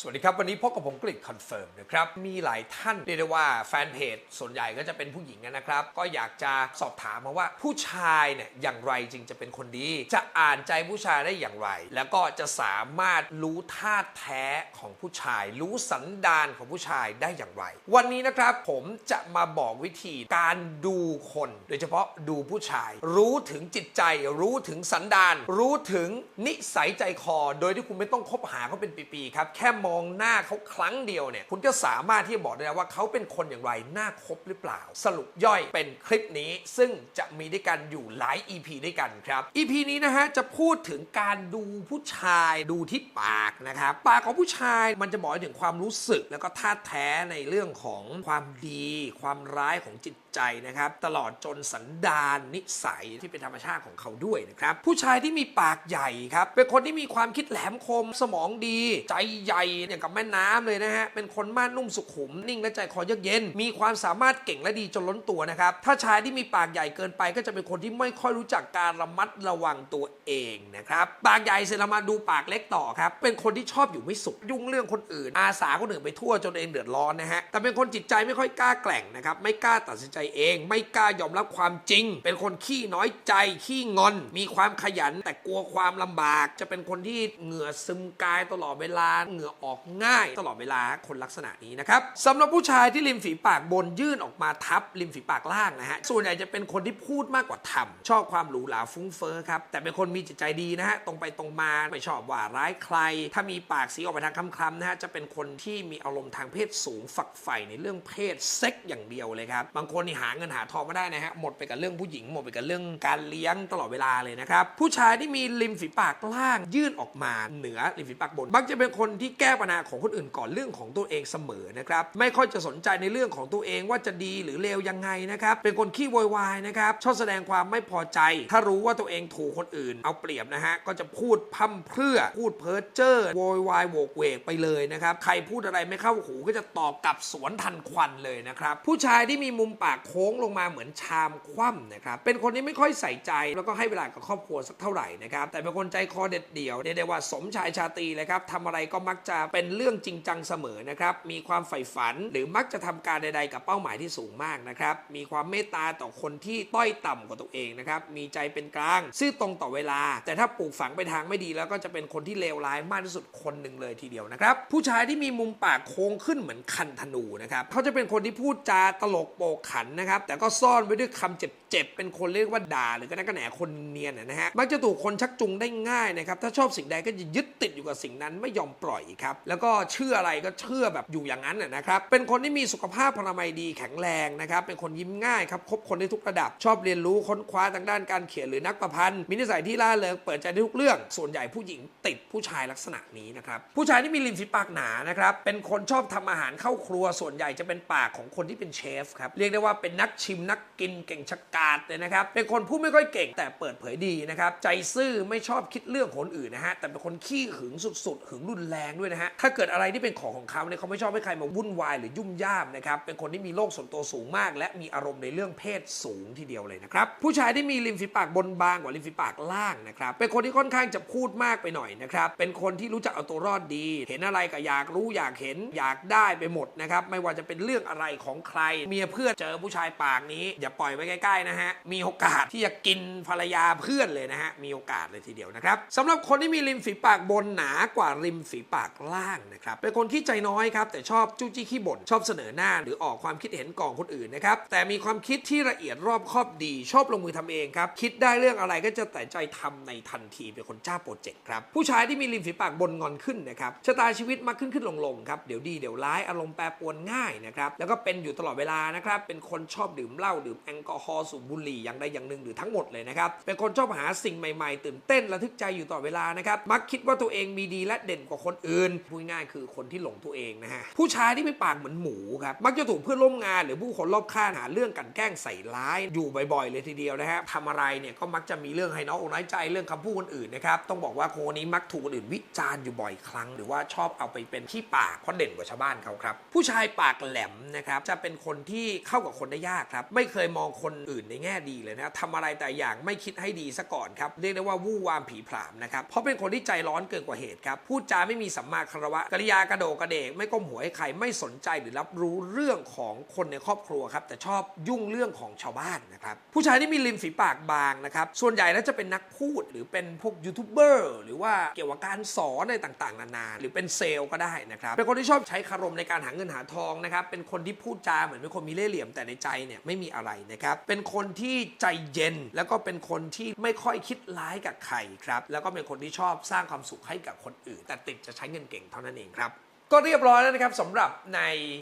สวัสดีครับ วันนี้พบกับผมกริดคอนเฟิร์มนะครับ มีหลายท่านเรียกได้ว่าแฟนเพจส่วนใหญ่ก็จะเป็นผู้หญิงนะครับ ก็อยากจะสอบถามมาว่าผู้ชายเนี่ยอย่างไรจึงจะเป็นคนดี จะอ่านใจผู้ชายได้อย่างไร แล้วก็จะสามารถรู้ท่าแท้ของผู้ชาย รู้สันดานของผู้ชายได้อย่างไร วันนี้นะครับผมจะมาบอกวิธีการดูคน โดยเฉพาะดูผู้ชาย รู้ถึงจิตใจ รู้ถึงสันดาน รู้ถึงนิสัยใจคอ โดยที่คุณไม่ต้องคบหาเขาเป็นปีๆครับแค่มองหน้าเขาครั้งเดียวเนี่ยคุณก็สามารถที่จะบอกได้แล้วว่าเขาเป็นคนอย่างไรน่าคบหรือเปล่า สรุปย่อยเป็นคลิปนี้ซึ่งจะมีด้วยกันอยู่หลาย EP ด้วยกันครับ EP นี้นะฮะจะพูดถึงการดูผู้ชายดูที่ปากนะครับปากของผู้ชายมันจะบอกถึงความรู้สึกแล้วก็ท่าแท้ในเรื่องของความดี ความร้ายของจิตใจนะครับตลอดจนสันดานนิสัยที่เป็นธรรมชาติของเขาด้วยนะครับผู้ชายที่มีปากใหญ่ครับเป็นคนที่มีความคิดแหลมคมสมองดี ใจใหญ่อย่างกับแม่น้ำเลยนะฮะ เป็นคนมานนุ่มสุขุม นิ่งและใจคอเยือกเย็น มีความสามารถเก่งและดีจนล้นตัวนะครับ ถ้าชายที่มีปากใหญ่เกินไปก็จะเป็นคนที่ไม่ค่อยรู้จักการระมัดระวังตัวเองนะครับ ปากใหญ่เสร็จแล้วมาดูปากเล็กต่อครับ เป็นคนที่ชอบอยู่ไม่สุข ยุ่งเรื่องคนอื่น อาสาคนอื่นไปทั่วจนเองเดือดร้อนนะฮะ แต่เป็นคนจิตใจไม่ค่อยกล้าแกร่งนะครับ ไม่กล้าตัดสินใจเอง ไม่กล้ายอมรับความจริง เป็นคนขี้น้อยใจขี้งอน มีความขยันแต่กลัวความลำบาก จะเป็นคนที่เหงื่อซึมกายตลอดเวลา เหงื่อออกง่ายตลอดเวลาคนลักษณะนี้นะครับสำหรับผู้ชายที่ริมฝีปากบนยื่นออกมาทับริมฝีปากล่างนะฮะส่วนใหญ่จะเป็นคนที่พูดมากกว่าทำชอบความหรูหราฟุ้งเฟ้อครับแต่เป็นคนมีจิตใจดีนะฮะตรงไปตรงมาไม่ชอบว่าร้ายใคร ถ้ามีปากสีออกไปทางคำๆนะฮะจะเป็นคนที่มีอารมณ์ทางเพศสูงฝักใฝ่ในเรื่องเพศเซ็กอย่างเดียวเลยครับบางคนนี่หาเงินหาทองไม่ได้นะฮะหมดไปกับเรื่องผู้หญิงหมดไปกับเรื่องการเลี้ยงตลอดเวลาเลยนะครับผู้ชายที่มีริมฝีปากล่างยื่นออกมาเหนือริมฝีปากบนมักจะเป็นคนที่แก้ปัญหาของคนอื่นก่อนเรื่องของตัวเองเสมอนะครับ ไม่ค่อยจะสนใจในเรื่องของตัวเองว่าจะดีหรือเลวยังไงนะครับ เป็นคนขี้โวยวายนะครับชอบแสดงความไม่พอใจ ถ้ารู้ว่าตัวเองถูกคนอื่น เอาเปรียบนะฮะก็จะพูดพร่ำเพรื่อพูดเพ้อเจ้อโวยวายโวกเวกไปเลยนะครับใครพูดอะไรไม่เข้าหูก็จะตอบกลับสวนทันควันเลยนะครับผู้ชายที่มีมุมปากโค้งลงมาเหมือนชามคว่ำนะครับเป็นคนที่ไม่ค่อยใส่ใจแล้วก็ให้เวลากับครอบครัวสักเท่าไหร่นะครับแต่เป็นคนใจคอเด็ดเดี่ยวเรียกได้ว่าสมชายชาตรีเลยครับทำอะไรก็มักจะเป็นเรื่องจริงจังเสมอนะครับ มีความใฝ่ฝันหรือมักจะทำการใด ๆ กับเป้าหมายที่สูงมากนะครับ มีความเมตตาต่อคนที่ต้อยต่ำกว่าตัวเองนะครับ มีใจเป็นกลาง ซื่อตรงต่อเวลา แต่ถ้าปลูกฝังไปทางไม่ดีแล้วก็จะเป็นคนที่เลวร้ายมากที่สุดคนหนึ่งเลยทีเดียวนะครับ ผู้ชายที่มีมุมปากโค้งขึ้นเหมือนคันธนูนะครับเขาจะเป็นคนที่พูดจาตลกโปกขันนะครับ แต่ก็ซ่อนไว้ด้วยคำเจ็บๆเป็นคนเรียกว่าด่าหรือก็นักกระแหนคนเนียนนะฮะมักจะถูกคนชักจูงได้ง่ายนะครับถ้าชอบสิ่งใดก็จะยึดติดอยู่กับสิ่งนั้นไม่ยอมปล่อยครับแล้วก็เชื่ออะไรก็เชื่อแบบอยู่อย่างนั้นนะนะครับเป็นคนที่มีสุขภาพพลามัยดีแข็งแรงนะครับเป็นคนยิ้มง่ายครับคบคนได้ทุกระดับ ชอบเรียนรู้ค้นคว้าทางด้านการเขียนหรือนักประพันธ์มีนิสัยที่ล่าเริงเปิดใจได้ทุกเรื่อง ส่วนใหญ่ผู้หญิงติดผู้ชายลักษณะนี้นะครับผู้ชายที่มีริมฝีปากหนานะครับเป็นคนชอบทำอาหารเข้าครัวส่วนใหญ่จะเป็นปากของคนที่เป็นเชฟครับเรียกได้ว่าเป็นนักชิมนักกินเก่งชะกาดเลยนะครับเป็นคนพูดไม่ค่อยเก่งแต่เปิดเผยดีนะครับใจซื่อไม่ชอบคิดเรื่องคนอื่นนะฮะแต่เป็นคนขี้หึงสุดๆหึงรุนแรงด้วยนะฮะถ้าเกิดอะไรที่เป็นของของเขาเนี่ยเขาไม่ชอบให้ใครมาวุ่นวายหรือยุ่มย่ามนะครับ เป็นคนที่มีโลกส่วนตัวสูงมาก และมีอารมณ์ในเรื่องเพศสูงทีเดียวเลยนะครับ ผู้ชายที่มีริมฝีปากบนบางกว่าริมฝีปากล่างนะครับ เป็นคนที่ค่อนข้างจะพูดมากไปหน่อยนะครับ เป็นคนที่รู้จักเอาตัวรอดดี เห็นอะไรก็อยากรู้อยากเห็นอยากได้ไปหมดนะครับ ไม่ว่าจะเป็นเรื่องอะไรของใคร เมียเพื่อนเจอผู้ชายปากนี้ อย่าปล่อยไว้ใกล้ๆนะฮะ มีโอกาสที่จะกินภรรยาเพื่อนเลยนะฮะ มีโอกาสเลยทีเดียวนะครับสำหรับคนที่มีริมฝีปากบนหนากว่าริมฝีปากล่างนะครับเป็นคนขี้ใจน้อยครับแต่ชอบจู้จี้ขี้บ่นชอบเสนอหน้า หรือออกความคิดเห็นก่อนคนอื่นนะครับแต่มีความคิดที่ละเอียดรอบคอบดี ชอบลงมือทำเองครับคิดได้เรื่องอะไรก็จะแต่ใจทำในทันทีเป็นคนเจ้าโปรเจกต์ครับผู้ชายที่มีริมฝีปากบนงอนขึ้นนะครับชะตาชีวิตมักขึ้นขึ้นลงลงครับเดี๋ยวดีเดี๋ยวร้ายอารมณ์แปรปรวนง่ายนะครับแล้วก็เป็นอยู่ตลอดเวลานะครับเป็นคนชอบดื่มเหล้าดื่มแอลกอฮอล์สูบบุหรี่อย่างใดอย่างหนึ่งหรือทั้งหมดเลยนะครับเป็นคนชอบหาสิ่งใหม่ ๆ ตื่นเต้นระทึกใจอยู่ตลอดเวลานะครับมักคิดว่าตัวเองมีดีและเด่นกว่าคนอื่นพูดง่ายคือคนที่หลงตัวเองนะฮะผู้ชายที่มีปากเหมือนหมูครับมักจะถูกเพื่อนร่วมงานหรือผู้คนรอบข้างหาเรื่องกันแกล้งใส่ร้ายอยู่บ่อยๆ เลยทีเดียวนะฮะทำอะไรเนี่ยก็มักจะมีเรื่องให้น้องอกน้อยใจเรื่องคำพูดคนอื่นนะครับต้องบอกว่าคนนี้มักถูกคนอื่นวิจารณ์อยู่บ่อยครั้ง หรือว่าชอบเอาไปเป็นที่ปากเพราะเด่นกว่าชาวบ้านเขาครับผู้ชายปากแหลมนะครับจะเป็นคนที่เข้ากับคนคนได้ยากครับไม่เคยมองคนอื่นในแง่ดีเลยนะทำอะไรแต่อย่างไม่คิดให้ดีซะก่อนครับเรียกได้ว่าวู่วามผีผามนะครับเพราะเป็นคนที่ใจร้อนเกินกว่าเหตุครับพูดจาไม่มีสัมมาคารวะกริยากระโดกกระเดก ไม่ก้มหัวให้ใครไม่สนใจหรือรับรู้เรื่องของคนในครอบครัวครับแต่ชอบยุ่งเรื่องของชาวบ้านนะครับผู้ชายที่มีริมฝีปากบางนะครับส่วนใหญ่แล้วจะเป็นนักพูดหรือเป็นพวกยูทูบเบอร์หรือว่าเกี่ยวกับการสอนอะไรต่างๆ นานา หรือเป็นเซลล์ก็ได้นะครับเป็นคนที่ชอบใช้คารมในการหาเงินหาทองนะครับเป็นคนที่พูดจาเหมือนเป็นคนมีเล่ห์เหลี่ยมแต่ในใจเนี่ยไม่มีอะไรนะครับเป็นคนที่ใจเย็นแล้วก็เป็นคนที่ไม่ค่อยคิดร้ายกับใครครับแล้วก็เป็นคนที่ชอบสร้างความสุขให้กับคนอื่น แต่ติดจะใช้เงินเก่งเท่านั้นเองครับ ก็เรียบร้อยแล้วนะครับสำหรับใน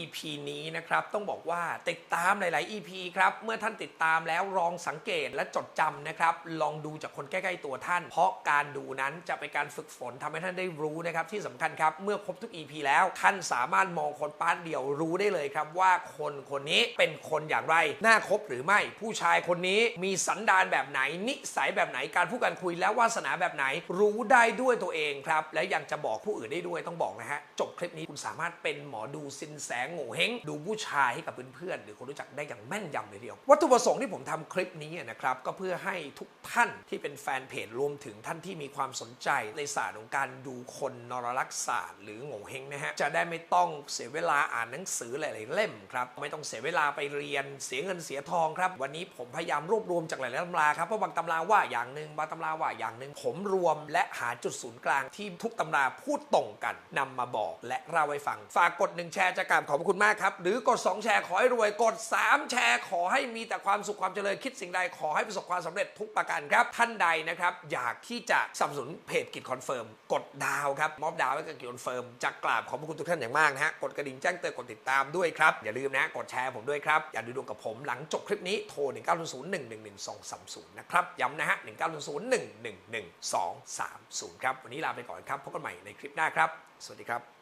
EP นี้นะครับต้องบอกว่าติดตามหลาย ๆ EP ครับเมื่อท่านติดตามแล้วลองสังเกตและจดจำนะครับลองดูจากคนใกล้ ๆ ตัวท่าน เพราะการดูนั้นจะเป็นการฝึกฝนทำให้ท่านได้รู้นะครับที่สำคัญครับเมื่อครบทุก EP แล้วท่านสามารถมองคนป้านเดียวรู้ได้เลยครับว่าคนคนนี้เป็นคนอย่างไรน่าคบหรือไม่ผู้ชายคนนี้มีสันดานแบบไหนนิสัยแบบไหนการพูดการคุยและวาสนาแบบไหน รู้ได้ด้วยตัวเองครับและยังจะบอกผู้อื่นได้ด้วยต้องบอกนะฮะจบคลิปนี้คุณสามารถเป็นหมอดูซินแสงโง่เฮงดูผู้ชายให้กับเพื่อนๆหรือคนรู้จักได้อย่างแม่นยำเลยทีเดียว วัตถุประสงค์ที่ผมทำคลิปนี้นะครับก็เพื่อให้ทุกท่านที่เป็นแฟนเพจรวมถึงท่านที่มีความสนใจในศาสตร์ของการดูคนนรลักษศาสตร์หรือโง่เฮงนะฮะจะได้ไม่ต้องเสียเวลาอ่านหนังสือหลายๆเล่มครับไม่ต้องเสียเวลาไปเรียนเสียเงินเสียทองครับ วันนี้ผมพยายามรวบรวมจากหลายๆตำราครับเพราะบางตำราว่าอย่างหนึ่งบางตำราว่าอย่างหนึ่งผมรวมและหาจุดศูนย์กลางที่ทุกตำราพูดตรงกันนำมาบอกและเล่าให้ฟัง ฝากกดหนึ่งแชร์จะกราบขอบพระคุณมากครับ หรือกด 2 แชร์ขอให้รวยกด 3 แชร์ขอให้มีแต่ความสุขความเจริญคิดสิ่งใดขอให้ประสบความสำเร็จทุกประการครับ ท่านใดนะครับอยากที่จะสนับสนุนเพจกิจคอนเฟิร์มกดดาวครับมอบดาวให้กับกิจคอนเฟิร์มจะกราบขอบพระคุณทุกท่านอย่างมากนะฮะกดกระดิ่งแจ้งเตือนกดติดตามด้วยครับอย่าลืมนะกดแชร์ผมด้วยครับอย่าดูดวงกับผมหลังจบคลิปนี้โทร1 9 0 0 1 1 1 2 3 0นะครับย้ำนะฮะ1 9 0 0 1 1 1 2 3 0ครับวันนี้ลาไปก่อนครับพบกันใหม่ในคลิปหน้าครับ สวัสดีครับ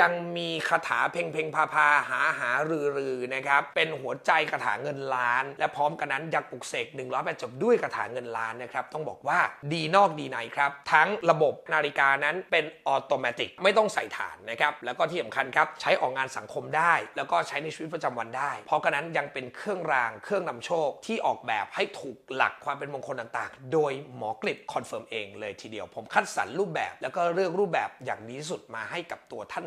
ยังมีคาถาเพ่งเพ่งพาพาหาหารือรือนะครับ เป็นหัวใจคาถาเงินล้าน และพร้อมกันนั้นยังปลุกเสก108จบด้วยคาถาเงินล้านนะครับ ต้องบอกว่าดีนอกดีในครับ ทั้งระบบนาฬิกานั้นเป็นออโตเมติกไม่ต้องใส่ฐานนะครับ แล้วก็ที่สำคัญครับ ใช้ออกงานสังคมได้ แล้วก็ใช้ในชีวิตประจำวันได้ เพราะกันนั้นยังเป็นเครื่องรางเครื่องนำโชคที่ออกแบบให้ถูกหลักความเป็นมงคลต่างๆ โดยหมอกลิบคอนเฟิร์มเองเลยทีเดียวผมคัดสรรรูปแบบ แล้วก็เลือกรูปแบบอย่างดีที่สุดมาให้กับตัวท่าน